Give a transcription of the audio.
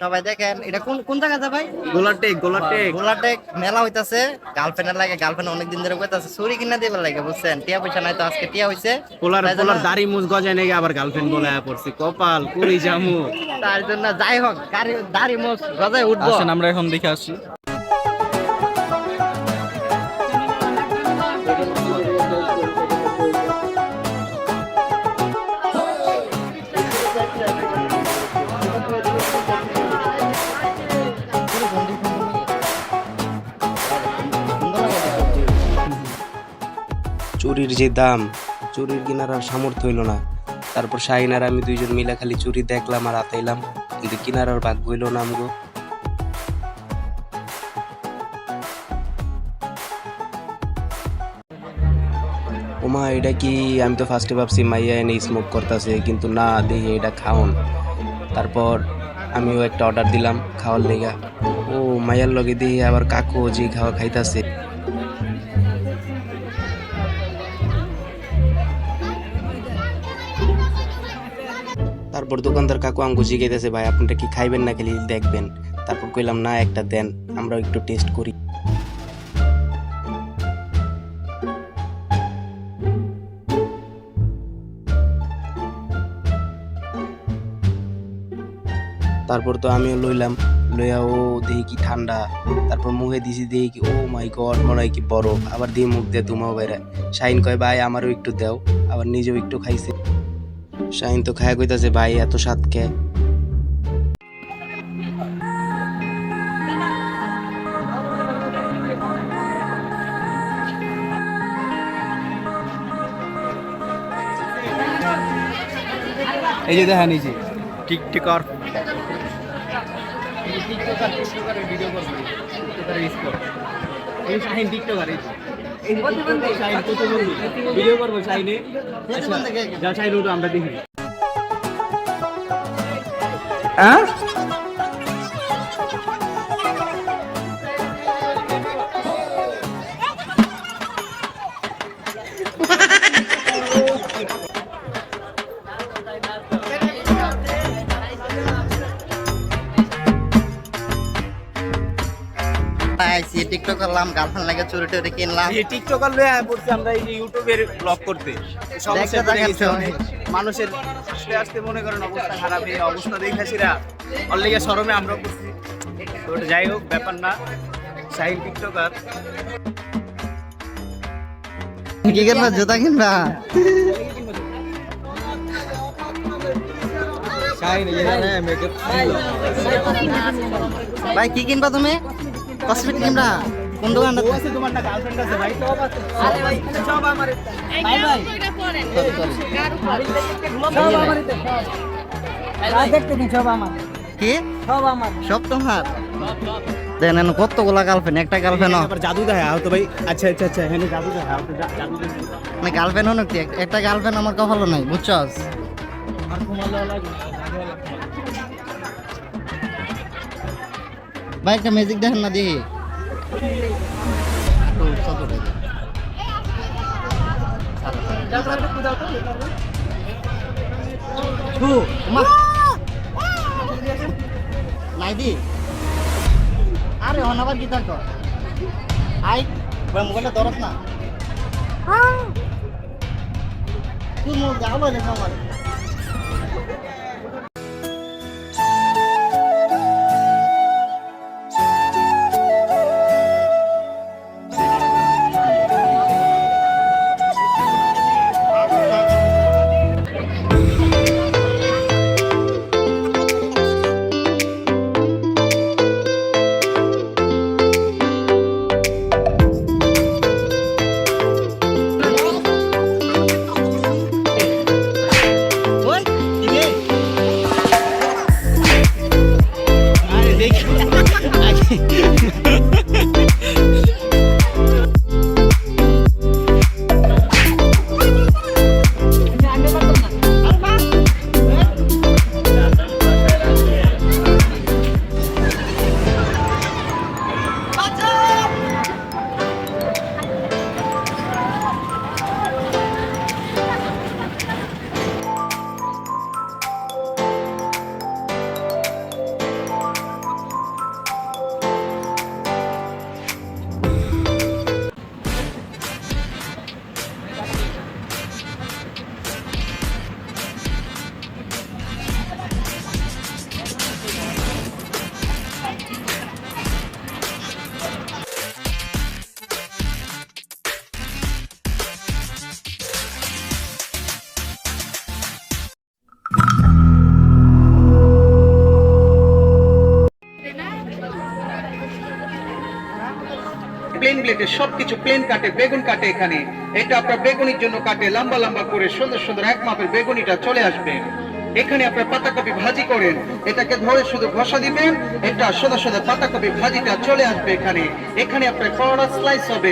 সবাই দেখেন এটা কোন কোন জায়গাতে ভাই গোলাটেক গোলাটেক গোলাটেক মেলা হইতাছে গার্লফ্রেন্ডের লাগে গার্লফ্রেন্ড অনেকদিন ধরে কইতাছে চুরি কিনা দিবার লাগে বুঝছেন টিয়া পয়সা নাই তো আজকে টিয়া হইছে পোলার পোলার দাড়ি মুজ গজায় নাকি আবার গার্লফ্রেন্ড বলে পড়ছি কপাল কুড়ি জামু তার জন্য যাই হোক গাড়ি দাড়ি মোস গজায় উঠবো আসেন আমরা এখন দেখে আসছি চুরির যে দাম, চুরির কিনার আর সামর্থ্য হইল না। তারপর শাহিন আর আমি দুইজন মিলা খালি চুরি দেখলাম আর আতাইলাম, কিন্তু কিনার আর ভাগ হইল না আমগো। ওমা, এটা কি? আমি তো ফার্স্টে ভাবছি মাইয়া এনে স্মোক করতেছে, কিন্তু না দেখি এটা খাওন। তারপর আমিও একটা অর্ডার দিলাম, খাওয়ার লেগা। ও, মাইয়ার লগে দিয়ে আবার কাকু যে খাওয়া খাইতাছে। তারপর দোকানদার কাকু আঙ্গু জিজ্ঞাসা ভাই আপনারা কি খাইবেন না খালি দেখবেন। তারপর কইলাম, না, একটা দেন, আমরাও একটু টেস্ট করি। তারপর তো আমিও লইলাম, লইয়া, ও দেখি কি ঠান্ডা। তারপর মুখে দিছি দেখি কি, ও মাই গড, মনে হয় কি বরফ আবার দিয়ে মুখ দিয়ে ধুমাও বেড়ে শাইন কয়, ভাই, আমারও একটু দেও। আবার নিজেও একটু খাইছে। শাহিন তো খায়া কইতাছে ভাই এত স্বাদ কে? এই যে দেখা নিয়েছি টিকটকার ভিডিও করব শাহিনে যা চাইলো তো আমরা দেখি। আইসি টিকটক করলাম গার্লফ্রেন্ড লাগে চুরি টুরি কিনলাম। এই টিকটকার লয়ে আয়া পড়ছি আমরা এই যে ইউটিউবের ব্লগ করতে। সমস্যা পড়ে গেছে দেখাচ্ছে অনেক। মানুষের আসতে আসতে মনে করেন অবস্থা খারাপ এই অবস্থা দেখাছিরা অল্লেগে শরমে আমরা করছি তো যাই হোক ব্যাপার না। সাহিল টিকটকার কি কিনবা জুতা কিনবা? ভাই কি কিনবা তুমি? কসমেটিক কোন দোকানটা ও আছে তোমার না গার্লফ্রেন্ড আছে ভাই সব আমার। কি? সব তোমার? দেন কতগুলা গার্লফ্রেন্ড একটা গার্লফ্রেন্ড আবার জাদু দেখা হতো ভাই। আচ্ছা আচ্ছা আচ্ছা এখানে জাদু দেখা হতো জাদু মানে গার্লফ্রেন্ড হনো কি? একটা গার্লফ্রেন্ড আমার কপালও নাই বুঝছস? ভাই একটা ম্যাজিক দেখেন না দেখি। আরে অনাবার কি থাকো আই মোবাইলটা ধরস না। তুই মোর গাও লেখা আমার। ব্লেডে সবকিছু প্লেন কাটে, বেগুন কাটে এখানে। এটা আপনার বেগুনির জন্য কাটে, লম্বা লম্বা করে সুন্দর সুন্দর এক মাপের বেগুনিটা চলে আসবে। এখানে আপনার পাতাকপি ভাজি করেন, এটাকে ধরে শুধু ঘষা দিবেন, এটা সোজা সোজা পাতাকপি ভাজিটা চলে আসবে এখানে। এখানে আপনার করোনা স্লাইস হবে।